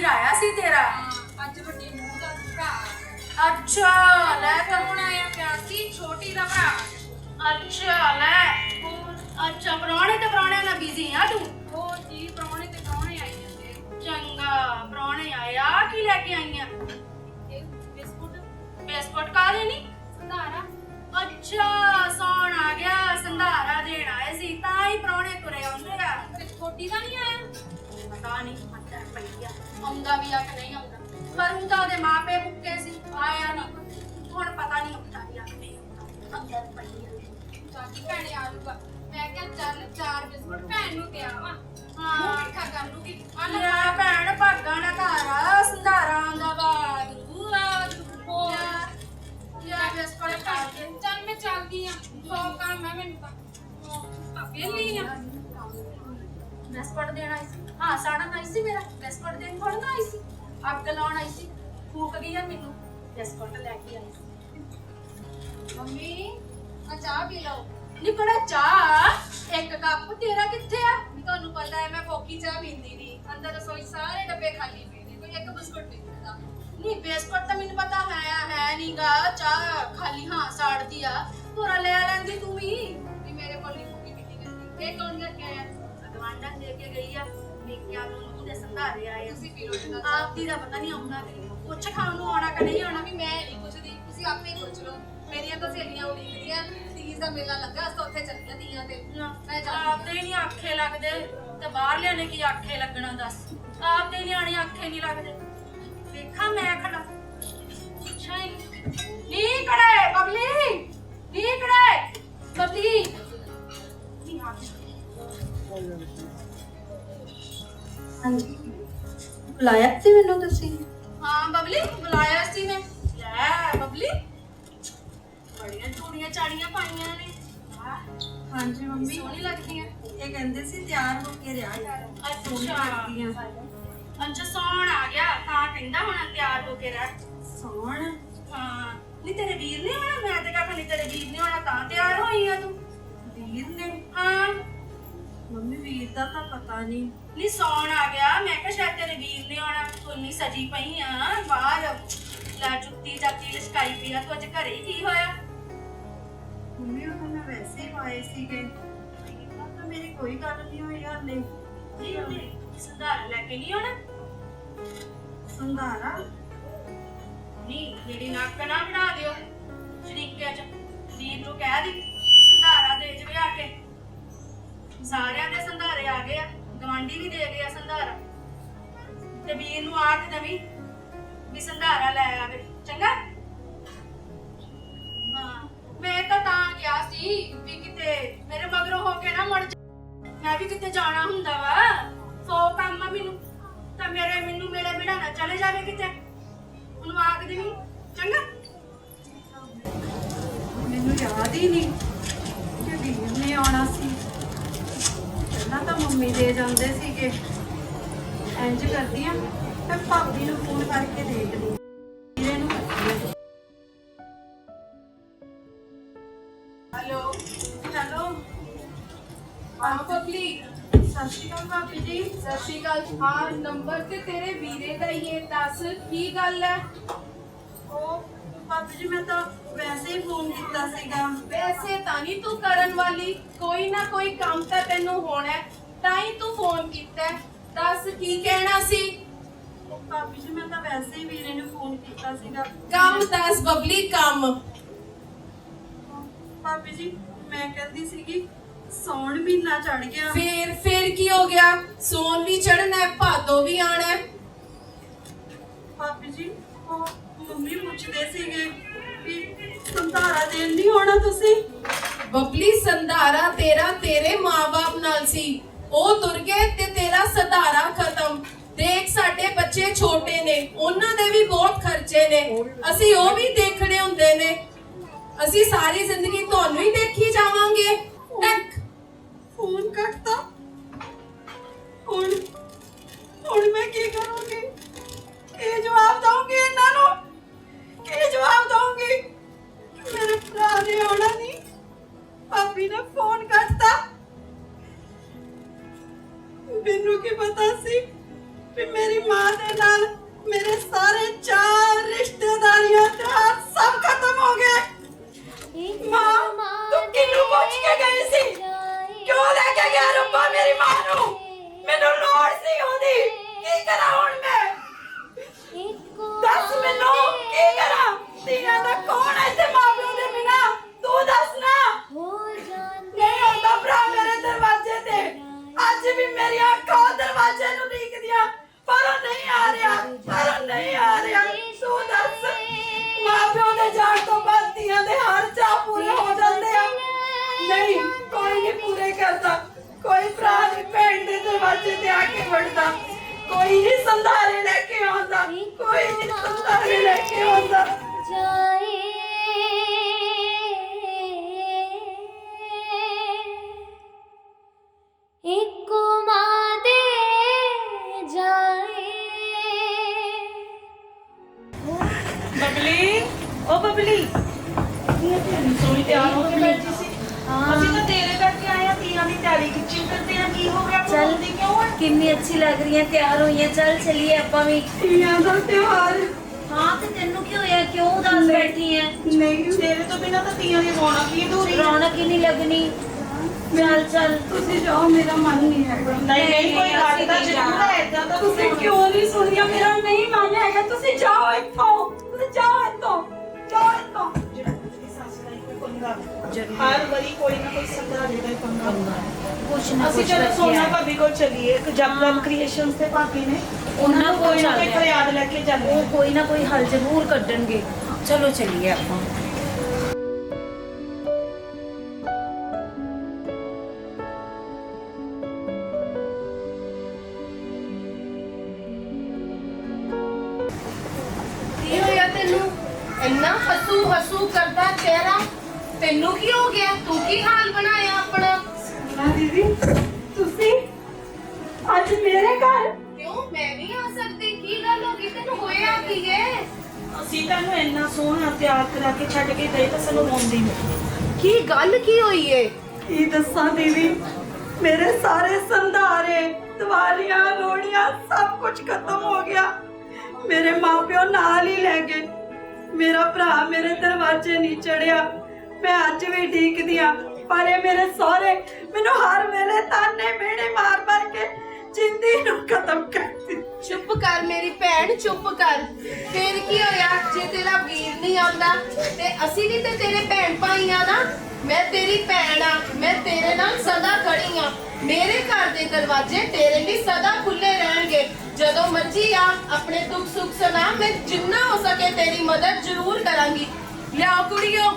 ਵੀਰ ਆਇਆ ਸੀ ਤੇਰਾ? ਹਾਂ ਅੱਜ ਵੱਡੀ ਨੂੰਹ ਦਾ ਭਰਾ। ਅੱਛਾ ਲੈ ਕੌਣ ਆਇਆ ਪਿਆ ਸੀ। ਛੋਟੀ ਦਾ ਭਰਾ। ਅੱਛਾ ਲੈ ਅੱਛਾ ਪ੍ਰਾਹੁਣੇ ਤੇ ਪ੍ਰਾਹੁਣੇ ਨਾਲ ਬਿਜ਼ੀ ਆ ਤੂੰ? ਉਹ ਜੀ ਪ੍ਰਾਹੁਣੇ ਤੇ ਪ੍ਰਾਹੁਣੇ ਆਈ ਜਾਂਦੇ ਚੰਗਾ ਪ੍ਰਾਹੁਣੇ ਆਇਆ ਕੀ ਲੈ ਕੇ ਆਈਆਂ? ਇਹ ਬਿਸਕੁਟ। ਬਿਸਕੁਟ ਕਾਹਦੇ ਨਹੀਂ ਸੰਧਾਰਾ। ਅੱਛਾ ਸੌਣ ਆ ਗਿਆ ਸੰਧਾਰਾ ਦੇਣ ਆਏ ਸੀ ਤਾਂ ਹੀ ਪ੍ਰਾਹੁਣੇ ਤੁਰੇ ਆਉਂਦੇ ਆ। ਤੇ ਛੋਟੀ ਦਾ ਨਹੀਂ ਆਇਆ? ਨਹੀਂ ਅੰਦਰ ਪਈ ਆ ਆਉਂਦਾ ਵੀ ਆ ਕਿ ਨਹੀਂ ਆਉਂਦਾ? ਪਰ ਉਹ ਤਾਂ ਉਹਦੇ ਮਾਪੇ ਮੁੱਕੇ ਸੀ ਆਇਆ ਨਹੀਂ ਹੁਣ ਪਤਾ ਨਹੀਂ ਆਉਂਦਾ ਵੀ ਆ ਕਿ ਨਹੀਂ ਆਉਂਦਾ। ਅੰਦਰ ਪਈ ਆ। ਚਾਚੀ ਭੈਣੇ ਆ ਜਾਊਗਾ। ਮੈਂ ਕਿਹਾ ਚੱਲ ਚਾਰ ਬਿਸਕੁਟ ਭੈਣ ਨੂੰ ਤੇ ਆਵਾ ਹਾਂ। ਮਿੱਠਾ ਕਰ ਲੂਗੀ। ਆ ਲੈ ਭੈਣ ਭਾਗਾ ਨਾ ਬਿਸਕੁਟ ਲੈ ਕੇ ਆਈ ਮੰਮੀ ਆ ਚਾਹ ਪੀ ਲਓ। ਨਿਕੜਾ ਚਾਹ। ਇੱਕ ਕੱਪ ਤੇਰਾ ਕਿੱਥੇ ਆ? ਤੁਹਾਨੂੰ ਪਤਾ ਹੈ ਮੈਂ ਕੋਕੀ ਚਾਹ ਪੀਂਦੀ ਨਹੀਂ ਅੰਦਰ ਰਸੋਈ ਸਾਰੇ ਡੱਬੇ ਖਾਲੀ ਪਏ ਨੇ ਕੋਈ ਇੱਕ ਬਿਸਕੁਟ ਨਹੀਂ ਮਿਲਦਾ ਨਹੀਂ ਬਿਸਕੁਟ ਤਾਂ ਮੈਨੂੰ ਪਤਾ ਹੈ ਹੈ ਨਹੀਂਗਾ ਚਾਹ ਖਾਲੀ ਹਾਂ ਸਾੜਦੀ ਆ। ਤੋਰਾ ਲੈ ਲੈਂਦੀ ਤੂੰ ਵੀ। ਵੀ ਮੇਰੇ ਕੋਲ ਨਹੀਂ ਕੋਕੀ ਪੀਤੀ ਕਰਦੀ ਇਹ ਕੌਣ ਲੈ ਕੇ ਆਇਆ? ਗਵਾਂਢਣ ਦੇ ਕੇ ਗਈ ਆ ਮੇਕਿਆਂ ਨੂੰ। ਉਹਦੇ ਸੰਧਾਰੇ ਆਏ ਆ। ਤੁਸੀਂ ਪੀ ਲਓ ਜੀ ਆਪ ਦੀ ਦਾ ਪਤਾ ਨਹੀਂ ਆਉਂਦਾ ਕਿ ਪੁੱਛ ਖਾਣ ਨੂੰ ਆਉਣਾ ਕਿ ਨਹੀਂ ਆਉਣਾ। ਵੀ ਮੈਂ ਨਹੀਂ ਪੁੱਛਦੀ। ਤੁਸੀਂ ਆਪੇ ਪੁੱਛ ਲਓ। ਮੇਰੀਆਂ ਤਾਂ ਸਹੇਲੀਆਂ ਉਡੀਕਦੀਆਂ ਤੀਜ ਦਾ ਮੇਲਾ ਲੱਗਾ ਅਸਾਂ ਉੱਥੇ ਚੱਲੀਆਂ ਤੀਆਂ ਤੇ। ਮੈਂ ਜਾਂਦੀ ਆਪਦੇ ਹੀ ਨਹੀਂ ਆਖੇ ਲੱਗਦੇ। ਤੇ ਬਾਹਰ ਲਿਆਣੇ ਕੀ ਆਖੇ ਲੱਗਣਾ ਦੱਸ। ਆਪਦੇ ਨਿਆਣੇ ਆਖੇ ਨਹੀਂ ਲੱਗਦੇ। ਵੇਖਾਂ ਮੈਂ ਖੜਾ। ਹੀ ਨੀ ਕੜੇ ਬਬਲੀ! ਨੀ ਕੜੇ! ਹਾਂਜੀ। ਬੁਲਾਇਆ ਸੀ ਮੈਨੂੰ ਤੁਸੀਂ? ਹਾਂ ਬਬਲੀ ਬੁਲਾਇਆ ਸੀ ਮੈਂ। ਲੈ ਬਬਲੀ। ਬੜੀਆਂ ਚੂੜੀਆਂ ਚਾੜੀਆਂ ਪਾਈਆਂ ਨੇ। ਵਾਹ ਹਾਂਜੀ ਮੰਮੀ। ਸੋਹਣੀ ਲੱਗਦੀਆਂ ਇਹ ਕਹਿੰਦੇ ਸੀ ਤਿਆਰ ਹੋ ਕੇ ਰਿਹਾ ਯਾਰ ਅੱਛਾ। ਲੱਗਦੀਆਂ ਅੱਛਾ ਸੌਣ ਆ ਗਿਆ। ਤਾਂ ਕਹਿੰਦਾ ਹੁਣ ਤਿਆਰ ਹੋ ਕੇ ਰਹਿ। ਸੌਣ? ਹਾਂ। ਨਹੀਂ ਤੇਰੇ ਵੀਰ ਨੇ ਆਉਣਾ? ਮੈਂ ਤੇ ਕਹਾਂ ਨਹੀਂ ਤੇਰੇ ਵੀਰ ਨੇ ਆਉਣਾ ਤਾਂ ਤਿਆਰ ਹੋਈ ਆ ਤੂੰ। ਵੀਰ ਨੇ? ਹਾਂ। ਮੰਮੀ ਵੀਰ ਦਾ ਤਾਂ ਪਤਾ ਨਹੀਂ। ਨਹੀਂ ਸੌਣ ਆ ਗਿਆ। ਮੈਂ ਕਿਹਾ ਸ਼ਾਇਦ ਤੇਰੇ ਵੀਰ ਨੇ ਆਉਣਾ। ਤੂੰ ਨਹੀਂ ਸਜੀ ਪਈ ਆ। ਬਾਹਰ ਲੈ ਜੁੱਤੀ ਜਾਤੀ ਲਸਕਾਈ ਪਈ ਆ। ਤੂੰ ਅੱਜ ਘਰੇ ਹੀ ਕੀ ਹੋਇਆ? ਮੰਮੀ ਉਹ ਤਾਂ ਮੈਂ ਵੈਸੇ ਹੀ ਪਾਏ ਸੀਗੇ। ਉਹ ਤਾਂ ਮੇਰੀ ਕੋਈ ਗੱਲ ਨਹੀਂ ਹੋਈ ਹਾਲੇ। ਨਹੀਂ ਉਹਨੇ ਸੰਧਾਰਾ ਲੈ ਕੇ ਨਹੀਂ ਆਉਣਾ? ਸੰਧਾਰਾ? ਨਹੀਂ ਮੇਰੀ ਨੱਕ ਨਾ ਵੜਾ ਦਿਓ। ਸ਼ਰੀਕੇ ਚ। ਵੀਰ ਨੂੰ ਕਹਿ ਦੀ ਸੰਧਾਰਾ ਦੇ ਜਵੇ ਆ ਕੇ। ਸਾਰਿਆਂ ਦੇ ਸੰਧਾਰੇ ਆ ਗਏ ਆ ਗਵਾਂਢੀ ਵੀ ਦੇ ਗਏ ਆ ਸੰਧਾਰਾ। ਤੇ ਵੀਰ ਨੂੰ ਆਖ ਦਵੀ ਵੀ ਸੰਧਾਰਾ ਲੈ ਆਵੇ, ਚੰਗਾ? ਹਾਂ, ਮੈਂ ਤਾਂ ਤਾਂ ਗਿਆ ਸੀ ਵੀ ਕਿਤੇ ਮੇਰੇ ਮਗਰੋਂ ਹੋ ਕੇ ਨਾ ਮੁੜ ਜਾ। ਮੈਂ ਵੀ ਕਿਤੇ ਜਾਣਾ ਹੁੰਦਾ ਵਾ, ਸੋ ਕੰਮ ਆ ਮੈਨੂੰ। ਤਾਂ ਮੇਰੇ ਮੈਨੂੰ ਮੇਰੇ ਬਿਨਾ ਨਾ ਚਲੇ ਜਾਵੇ ਕਿਤੇ। ਉਹਨੂੰ ਆਖ ਦੇਵੀਂ, ਚੰਗਾ? ਮੈਨੂੰ ਯਾਦ ਹੀ ਨਹੀਂ ਕਿ ਵੀਰ ਨੇ ਆਉਣਾ ਸੀ। ਪਹਿਲਾਂ ਤਾਂ ਮੰਮੀ ਦੇ ਜਾਂਦੇ ਸੀਗੇ। ਇੰਜ ਕਰਦੀ ਆ ਮੈਂ ਭਾਬੀ ਨੂੰ ਫੋਨ ਕਰਕੇ ਦੇਖਦੀ ਹਾਂ। ਵੀਰੇ ਨੂੰ। Hello hello. ਹਾਂ ਬਬਲੀ ਸਤਿ ਸ਼੍ਰੀ ਅਕਾਲ ਭਾਬੀ ਜੀ। ਸਤਿ ਸ਼੍ਰੀ ਅਕਾਲ। ਹਾਂ ਨੰਬਰ ਤੇ ਤੇਰੇ ਵੀਰੇ ਦਾ ਹੀ ਹੈ ਦੱਸ ਕੀ ਗੱਲ ਹੈ? ਉਹ ਭਾਬੀ ਜੀ ਮੈਂ ਤਾਂ ਵੈਸੇ ਹੀ ਫੋਨ ਕੀਤਾ ਸੀਗਾ। ਵੈਸੇ ਤਾਂ ਨਹੀਂ ਤੂੰ ਕਰਨ ਵਾਲੀ। ਕੋਈ ਨਾ ਕੋਈ ਕੰਮ ਤਾਂ ਤੈਨੂੰ ਹੋਣਾ ਹੈ, ਤਾਂ ਹੀ ਤੂੰ ਫੋਨ ਕੀਤਾ। ਹੈ। ਦੱਸ ਕੀ ਕਹਿਣਾ ਸੀ? ਭਾਬੀ ਜੀ ਮੈਂ ਤਾਂ ਵੈਸੇ ਹੀ ਵੀਰੇ ਨੂੰ ਫੋਨ ਕੀਤਾ ਸੀਗਾ। ਕੰਮ ਦੱਸ ਬਬਲੀ ਕੰਮ। ਭਾਬੀ ਜੀ ਮੈਂ ਕਹਿੰਦੀ ਸੀਗੀ ਸੌਣ ਮਹੀਨਾ ਚੜ ਗਿਆ। ਫੇਰ ਫੇਰ ਕੀ ਹੋ ਗਿਆ? ਸੋਨ ਵੀ ਚੜਨਾ ਹੈ ਭਾਦੋ ਵੀ ਆਣਾ ਹੈ। ਭਾਬੀ ਜੀ ਉਹ ਮੰਮੀ ਪੁੱਛਦੇ ਸੀਗੇ ਵੀ ਸੰਧਾਰਾ ਦੇਣ ਨਹੀਂ ਹੋਣਾ ਤੁਸੀਂ? ਬਬਲੀ ਸੰਧਾਰਾ ਤੇਰਾ ਤੇਰੇ ਮਾਪੇ ਨਾਲ ਸੀ। ਉਹ ਤੁਰ ਗਏ ਤੇ ਤੇਰਾ ਸਧਾਰਾ ਖਤਮ। ਦੇਖ ਸਾਡੇ ਬੱਚੇ ਛੋਟੇ ਨੇ, ਉਹਨਾਂ ਦੇ ਵੀ ਬਹੁਤ ਖਰਚੇ ਨੇ। ਅਸੀਂ ਉਹ ਵੀ ਦੇਖਣੇ ਹੁੰਦੇ ਨੇ। ਅਸੀਂ ਸਾਰੀ ਜ਼ਿੰਦਗੀ ਤੁਹਾਨੂੰ ਹੀ ਦੇਖੀ ਜਾਵਾਂਗੇ। ਟੱਕ। ਫੋਨ ਕੱਟਤਾ। ਹੁਣ ਹੁਣ ਮੈਂ ਕੀ ਕਰੂੰਗੀ? ਕੀ ਜਵਾਬ ਦਵਾਂਗੀ ਇਹਨਾਂ ਨੂੰ? ਕੀ ਜਵਾਬ ਦਵਾਂਗੀ ਮੇਰੇ ਭਰਾ ਨੇ ਆਉਣਾ ਨਹੀਂ ਭਾਬੀ ਨੇ ਫੋਨ ਕੱਟਤਾ। ਮੈਨੂੰ ਕੀ ਪਤਾ ਸੀ ਕਿ ਮੇਰੀ ਮਾਂ ਦੇ ਨਾਲ ਮੇਰੇ ਸਾਰੇ ਚਾਰ ਰਿਸ਼ਤੇਦਾਰੀਆਂ ਤੇ ਹੱਥ ਸਭ ਖਤਮ ਹੋ ਗਏ ਮਾਂ, ਤੂੰ ਕਿਹਨੂੰ ਪੁੱਛ ਕੇ ਗਈ ਸੀ? ਕਿਉਂ ਲੈ ਕੇ ਗਿਆ ਰੱਬਾ ਮੇਰੀ ਮਾਂ ਨੂੰ? ਮੈਨੂੰ ਲੋੜ ਸੀ ਉਹਦੀ। ਕੀ ਕਰਾਂ ਹੁਣ? ਦਰਵਾਜ਼ੇ ਤੇ ਆ ਕੇ ਵੜਦਾ ਕੋਈ ਨਹੀਂ ਸੰਧਾਰੇ ਲੈ ਕੇ ਆਉਂਦਾ ਕੋਈ ਨਹੀਂ ਸੰਧਾਰੇ ਲੈ ਕੇ ਆਉਂਦਾ ਇੱਕੋ ਮਾਂ ਦੇ ਜਾਏ ਬਬਲੀ ਓ ਬਬਲੀ ਸੋਈ ਤਿਆਰ ਹੋ ਕੇ ਬੈਠੀ ਸੀ ਅਸੀਂ ਤਾਂ ਤੇਰੇ ਕਰਕੇ ਆਏ ਆ ਤੀਆਂ ਦੀ ਤਿਆਰੀ ਖਿੱਚੀ ਫਿਰਦੇ ਆ ਕੀ ਹੋ ਗਿਆ ਚੱਲ। ਬੋਲਦੀ ਕਿਉਂ ਹੈ ਕਿੰਨੀ ਅੱਛੀ ਲੱਗ ਰਹੀ ਹੈ ਤਿਆਰ ਹੋਈ ਹੈ ਚੱਲ ਚਲੀਏ ਆਪਾਂ ਵੀ ਧੀਆਂ ਦਾ ਤਿਉਹਾਰ ਹਾਂ ਤੇ ਤੈਨੂੰ ਕੀ ਹੋਇਆ ਕਿਉਂ ਉਦਾਸ ਬੈਠੀ ਹੈ ਨਹੀਂ ਤੇਰੇ ਤੋਂ ਬਿਨਾ ਤਾਂ ਤੀਆਂ ਦੀ ਰੌਣਕ ਹੀ ਅਧੂਰੀ ਹੈ ਰੌਣਕ ਹੀ ਨਹੀਂ ਲੱਗਣੀ ਚੱਲ ਚੱਲ ਤੁਸੀਂ ਜਾਓ ਮੇਰਾ ਮਨ ਨਹੀਂ ਹੈਗਾ ਨਹੀਂ ਨਹੀਂ ਕੋਈ ਅਸੀਂ ਲੱਗਦਾ ਨਹੀਂ ਜ਼ਰੂਰ ਜਾਣਾ। ਹੈ ਇਦਾਂ ਤਾਂ ਤੁਸੀਂ ਕਿਉਂ ਨਹੀਂ ਸੁਣਿਆ ਮੇਰਾ ਨਹੀਂ ਮਨ ਹੈਗਾ ਤੁਸੀਂ ਜਾਓ ਇੱਥੋਂ ਤੁਸੀਂ ਜਾਓ ਇੱਥੋਂ ਜਾਓ ਇੱਥੋਂ ਹਰ ਵਾਰੀ ਕੋਈ ਨਾ ਕੋਈ ਸੰਦਾ ਜਿਹੜਾ ਹੀ ਪੰਗਾ ਹੁੰਦਾ ਕੁਛ ਨਾ ਅਸੀਂ ਕੁਛ ਚਲੋ ਸੋਨਾ ਰੱਖਿਆ ਭਾਬੀ ਕੋਲ ਚੱਲੀਏ। ਇੱਕ ਕ੍ਰੀਏਸ਼ਨਸ ਭਾਬੀ ਨੇ। ਉਹਨਾਂ ਕੋਲ ਕੋਈ ਨਾ ਕੋਈ ਚੱਲਦੇ ਆ। ਫਰਿਆਦ ਲੈ ਕੇ ਜਾਂਦੇ ਉਹ ਕੋਈ ਨਾ ਕੋਈ ਹੱਲ ਜ਼ਰੂਰ ਕੱਢਣਗੇ। ਚਲੋ ਚਲੀਏ ਆਪਾਂ। ਤਿਆਰ ਕਰਾ ਕੇ ਛੱਡ ਕੇ ਗਏ ਤਾਂ ਸਾਨੂੰ ਰੋਂਦੀ ਨਹੀਂ। ਕੀ ਗੱਲ ਕੀ ਹੋਈ ਏ? ਕੀ ਦੱਸਾਂ ਦੀਦੀ? ਮੇਰੇ ਸਾਰੇ ਸੰਧਾਰੇ ਦੀਵਾਲੀਆਂ ਲੋੜੀਆਂ ਸਭ ਕੁਝ ਖਤਮ ਹੋ ਗਿਆ। ਮੇਰੇ ਮਾਪਿਓ ਨਾਲ ਹੀ ਲੈ ਗਏ। ਮੇਰਾ ਭਰਾ ਮੇਰੇ ਦਰਵਾਜ਼ੇ ਨਹੀਂ ਚੜਿਆ। ਮੈਂ ਅੱਜ ਵੀ ਢੀਕਦੀ ਆ। ਪਰ ਇਹ ਮੇਰੇ ਸਹੁਰੇ ਮੈਨੂੰ ਹਰ ਵੇਲੇ ਤਾਨੇ ਮਿਹਣੇ ਮਾਰ ਮਾਰ ਕੇ ਜਿੰਦੀ ਨੂੰ ਖਤਮ ਕਰਦੀ ਚੁੱਪ ਕਰ ਮੇਰੀ ਭੈਣ ਚੁੱਪ ਕਰ। ਫੇਰ ਕੀ ਹੋਇਆ? ਜੇ ਤੇਰਾ ਵੀਰ ਨਹੀਂ ਆਉਂਦਾ ਤੇ ਅਸੀਂ ਵੀ ਤੇ ਤੇਰੇ ਭੈਣ ਭਾਈ ਆ ਨਾ। ਮੈਂ ਤੇਰੀ ਭੈਣ ਆ ਮੈਂ ਤੇਰੇ ਨਾਲ ਸਦਾ ਖੜੀ ਆ। ਮੇਰੇ ਘਰ ਦੇ ਦਰਵਾਜ਼ੇ ਤੇਰੇ ਲਈ ਸਦਾ ਖੁੱਲੇ ਰਹਿਣਗੇ। ਜਦੋਂ ਮਰਜ਼ੀ ਆ ਆਪਣੇ ਦੁੱਖ ਸੁੱਖ ਸੁਣਾ ਮੈਂ ਜਿੰਨਾ ਹੋ ਸਕੇ ਤੇਰੀ ਮਦਦ ਜ਼ਰੂਰ ਕਰਾਂਗੀ। ਲਿਆਓ ਕੁੜੀਓ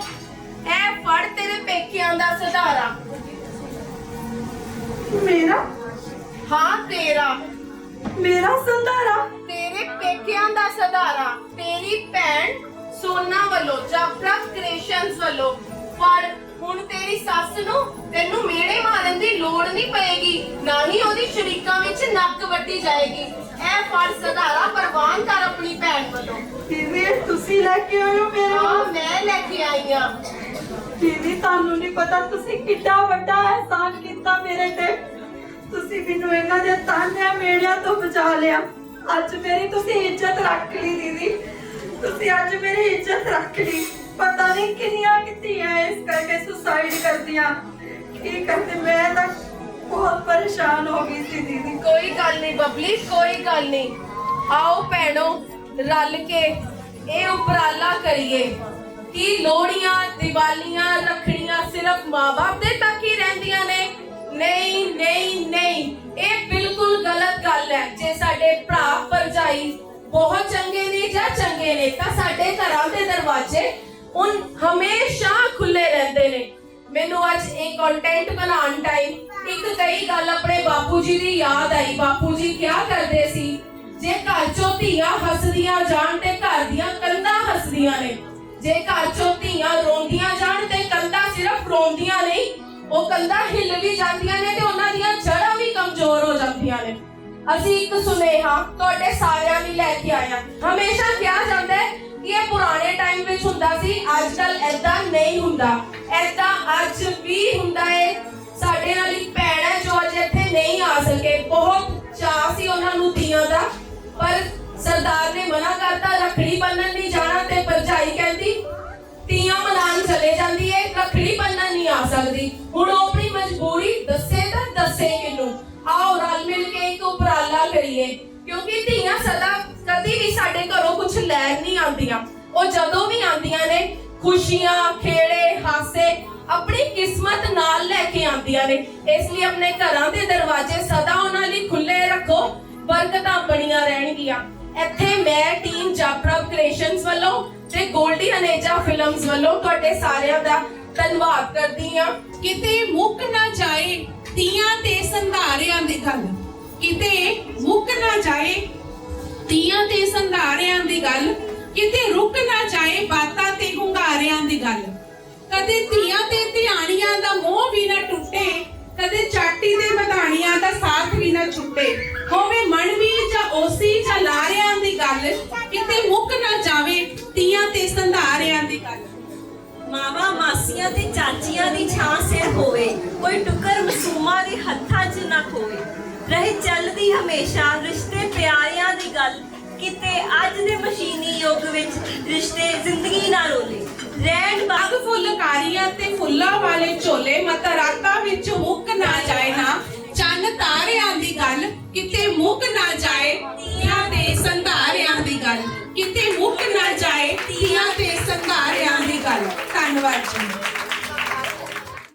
ਇਹ ਫੜ ਤੇਰੇ ਪੇਕਿਆਂ ਦਾ ਸਧਾਰਾ। ਮੇਰਾ ਹਾਂ ਤੇਰਾ। ਮੇਰਾ ਸੰਧਾਰਾ? ਤੇਰੇ ਪੇਕਿਆਂ ਦਾ ਸਧਾਰਾ। ਤੇਰੀ ਭੈਣ ਸੋਨਾ ਵੱਲੋਂ ਜਾਫਰਾ ਕ੍ਰੀਏਸ਼ਨਸ ਵੱਲੋਂ। ਫੜ ਹੁਣ ਤੇਰੀ ਸੱਸ ਨੂੰ ਤੈਨੂੰ ਮੇੜੇ ਮਾਰਨ ਦੀ ਲੋੜ ਨਹੀਂ ਪਏਗੀ। ਨਾ ਹੀ ਉਹਦੀ ਸ਼ਰੀਕਾਂ ਵਿੱਚ ਨੱਕ ਵੱਢੀ ਜਾਏਗੀ। ਇਹ ਫੜ ਸਧਾਰਾ ਪ੍ਰਵਾਨ ਕਰ ਆਪਣੀ ਭੈਣ ਵੱਲੋਂ। ਦੀਦੀ ਇਹ ਤੁਸੀਂ ਲੈ ਕੇ ਆਏ ਹੋ ਮੇਰੇ ਹਾਂ ਨਾਲ ਮੈਂ ਲੈ ਕੇ ਆਈ ਆ। ਦੀਦੀ ਤੁਹਾਨੂੰ ਨਹੀਂ ਪਤਾ ਤੁਸੀਂ ਕਿੱਡਾ ਵੱਡਾ ਅਹਿਸਾਨ ਕੀਤਾ ਮੇਰੇ ਤੇ। ਤੁਸੀਂ ਮੈਨੂੰ ਇਹਨਾਂ ਦੇ ਤਾਨਿਆਂ ਮੇੜਿਆਂ ਤੋਂ ਬਚਾ ਲਿਆ। ਅੱਜ ਮੇਰੀ ਤੁਸੀਂ ਇੱਜ਼ਤ ਰੱਖ ਲਈ, ਦੀਦੀ। ਤੁਸੀਂ ਅੱਜ ਮੇਰੀ ਇੱਜ਼ਤ ਰੱਖ ਲਈ। ਪਤਾ ਨਹੀਂ ਕਿੰਨੀਆਂ ਕਿਤੀਆਂ ਇਸ ਕਰਕੇ ਸੁਸਾਈਡ ਕਰਦੀਆਂ। ਕੀ ਕਰਦੇ? ਮੈਂ ਤਾਂ ਬਹੁਤ ਪਰੇਸ਼ਾਨ ਹੋ ਗਈ ਸੀ, ਦੀਦੀ। ਕੋਈ ਗੱਲ ਨਹੀਂ ਬਬਲੀ, ਕੋਈ ਗੱਲ ਨਹੀਂ। ਆਓ ਭੈਣੋ, ਰਲ ਕੇ ਇਹ ਉਪਰਾਲਾ ਕਰੀਏ ਕਿ ਲੋਹੜੀਆਂ, ਦੀਵਾਲੀਆਂ, ਰੱਖੜੀਆਂ ਸਿਰਫ ਮਾਪੇ ਦੇ ਤੱਕ ਹੀ ਰਹਿੰਦੀਆਂ ਨੇ। ਨਹੀਂ ਨਹੀਂ ਨਹੀਂ। ਇਹ ਬਿਲਕੁਲ ਗਲਤ ਗੱਲ ਹੈ। ਜੇ ਸਾਡੇ ਭਰਾ ਭਰਜਾਈ ਬਹੁਤ ਚੰਗੇ ਨੇ ਜਾਂ ਚੰਗੇ ਨੇ, ਤਾਂ ਸਾਡੇ ਘਰਾਂ ਦੇ ਦਰਵਾਜ਼ੇ ਉਨ ਹਮੇਸ਼ਾ ਖੁੱਲੇ ਰਹਿੰਦੇ ਨੇ। ਮੈਨੂੰ ਅੱਜ ਇਹ ਕੰਟੈਂਟ ਬਣਾਉਣ ਟਾਈਮ ਇੱਕ ਕਈ ਗੱਲ ਆਪਣੇ ਬਾਪੂ ਜੀ ਦੀ ਯਾਦ ਆਈ। ਬਾਪੂ ਜੀ ਕਿਆ ਕਰਦੇ ਸੀ? ਜੇ ਘਰ ਚੋਂ ਧੀਆਂ ਹੱਸਦੀਆਂ ਜਾਣ ਤੇ ਘਰ ਦੀਆਂ ਕੰਧਾਂ ਹੱਸਦੀਆਂ ਨੇ। ਜੇ ਘਰ ਚੋਂ ਧੀਆਂ ਰੋਂਦੀਆਂ ਜਾਣ ਤੇ ਕੰਧਾਂ ਸਿਰਫ ਰੋਂਦੀਆਂ ਨਹੀਂ ਉਹ ਕੰਧਾਂ ਹਿੱਲ ਵੀ ਜਾਂਦੀਆਂ ਨੇ ਤੇ ਉਹਨਾਂ ਦੀਆਂ ਜੜਾਂ ਵੀ ਕਮਜ਼ੋਰ ਹੋ ਜਾਂਦੀਆਂ ਨੇ। ਅਸੀਂ ਇੱਕ ਸੁਨੇਹਾ ਤੁਹਾਡੇ ਸਾਰਿਆਂ ਲਈ ਲੈ ਕੇ ਆਇਆ ਹਮੇਸ਼ਾ ਕਿਹਾ ਜਾਂਦਾ ਹੈ ਕਿ ਇਹ ਪੁਰਾਣੇ ਟਾਈਮ ਵਿੱਚ ਹੁੰਦਾ ਸੀ ਅੱਜ ਕੱਲ ਐਦਾਂ ਨਹੀਂ ਹੁੰਦਾ। ਐਦਾਂ ਅੱਜ ਵੀ ਹੁੰਦਾ ਹੈ ਸਾਡੇ ਨਾਲ ਇੱਕ ਭੈਣ ਹੈ ਜੋ ਅੱਜ ਇੱਥੇ ਨਹੀਂ ਆ ਸਕੇ। ਬਹੁਤ ਚਾਹ ਸੀ ਉਹਨਾਂ ਨੂੰ ਦੀਆਂ ਦਾ, ਪਰ ਸਰਦਾਰ ਨੇ ਮਨਾ ਕਰਤਾ, ਰਖੜੀ ਬੰਨਣ ਨਹੀਂ ਜਾਣਾ ਤੇ ਪਰਜਾਈ ਕਹਿੰਦੀ ਤੀਆਂ ਮਨਾਉਣ ਚਲੇ ਜਾਂਦੀ ਹੈ ਰਖੜੀ ਬੰਨਣ ਨਹੀਂ ਆ ਸਕਦੀ। ਕਿਉਂਕਿ ਧੀਆਂ ਸਦਾ ਕਦੀ ਵੀ ਸਾਡੇ ਘਰੋਂ ਕੁਝ ਲੈਣ ਨਹੀਂ ਆਉਂਦੀਆਂ। ਉਹ ਜਦੋਂ ਵੀ ਆਉਂਦੀਆਂ ਨੇ, ਖੁਸ਼ੀਆਂ, ਖੇੜੇ, ਹਾਸੇ, ਆਪਣੀ ਕਿਸਮਤ ਨਾਲ ਲੈ ਕੇ ਆਉਂਦੀਆਂ ਨੇ। ਇਸ ਲਈ ਆਪਣੇ ਘਰਾਂ ਦੇ ਦਰਵਾਜ਼ੇ ਸਦਾ ਉਹਨਾਂ ਲਈ ਖੁੱਲੇ ਰੱਖੋ, ਬਰਕਤਾਂ ਬਣੀਆਂ ਰਹਿਣਗੀਆਂ। ਇੱਥੇ ਮੈਂ ਟੀਮ ਜਾਪਰਵ ਕ੍ਰੀਏਸ਼ਨਸ ਵੱਲੋਂ ਤੇ ਗੋਲਡੀ ਅਨੇਜਾ ਫਿਲਮਸ ਵੱਲੋਂ ਤੁਹਾਡੇ ਸਾਰਿਆਂ ਦਾ ਧੰਨਵਾਦ ਕਰਦੀ ਹਾਂ। ਕਿਤੇ ਮੁੱਕ ਨਾ ਜਾਏ ਤੀਆਂ ਤੇ ਸੰਧਾਰਿਆਂ ਦੀ ਗੱਲ। ਕਿਤੇ ਮੁੱਕ ਨਾ ਜਾਏ ਤੀਆਂ ਤੇ ਸੰਧਾਰਿਆਂ ਦੀ ਗੱਲ, ਕਿਤੇ ਰੁਕ ਨਾ ਜਾਏ ਬਾਤਾਂ ਤੇ ਹੁੰਗਾਰਿਆਂ ਦੀ ਗੱਲ। ਕਦੇ ਧੀਆਂ ਤੇ ਧਿਆਣੀਆਂ ਦਾ ਮੋਹ ਵੀ ਨਾ ਟੁੱਟੇ, ਕਦੇ ਚਾਟੀ ਦੇ ਵਧਾਣੀਆਂ ਦਾ ਸਾਥ ਵੀ ਨਾ ਛੁੱਟੇ। ਹੋਵੇ ਮਨਵੀ ਜਾਂ ਓਸੀ ਜਾਂ ਲਾਰਿਆਂ ਦੀ ਗੱਲ, ਕਿਤੇ ਮੁੱਕ ਨਾ ਜਾਵੇ ਤੀਆਂ ਤੇ ਸੰਧਾਰਿਆਂ ਦੀ ਗੱਲ। ਮਾਵਾ, ਮਾਸੀਆਂ ਤੇ ਚਾਚੀਆਂ ਦੀ ਛਾਂ ਸਿਰ ਹੋਵੇ, ਕੋਈ ਟੁਕਰ ਮਸੂਮਾਂ ਦੇ ਹੱਥਾਂ 'ਚ ਨਾ ਖੋਵੇ। ਰਹੇ ਚੱਲਦੀ ਹਮੇਸ਼ਾ ਰਿਸ਼ਤੇ ਪਿਆਰਿਆਂ ਦੀ ਗੱਲ। ਕਿਤੇ ਅੱਜ ਦੇ ਮਸ਼ੀਨੀ ਯੁੱਗ ਵਿੱਚ ਰਿਸ਼ਤੇ ਜ਼ਿੰਦਗੀ ਨਾਲ ਰੋਲੇ। ਰਹਿਣ ਬਾਗ ਫੁੱਲਕਾਰੀਆਂ ਤੇ ਫੁੱਲਾਂ ਵਾਲੇ ਝੋਲੇ ਮਤਰਾਤਾ ਵਿੱਚ ਮੁੱਕ ਨਾ ਜਾਏ ਨਾ। ਚੰਨ ਤਾਰਿਆਂ ਦੀ ਗੱਲ, ਕਿਤੇ ਮੁੱਕ ਨਾ ਜਾਏ। ਤੀਆਂ ਤੇ ਸੰਧਾਰਿਆਂ ਦੀ ਗੱਲ, ਕਿਤੇ ਮੁੱਕ ਨਾ ਜਾਏ। ਤੀਆਂ ਤੇ ਸੰਧਾਰਿਆਂ ਦੀ ਗੱਲ। ਧੰਨਵਾਦ ਜੀ।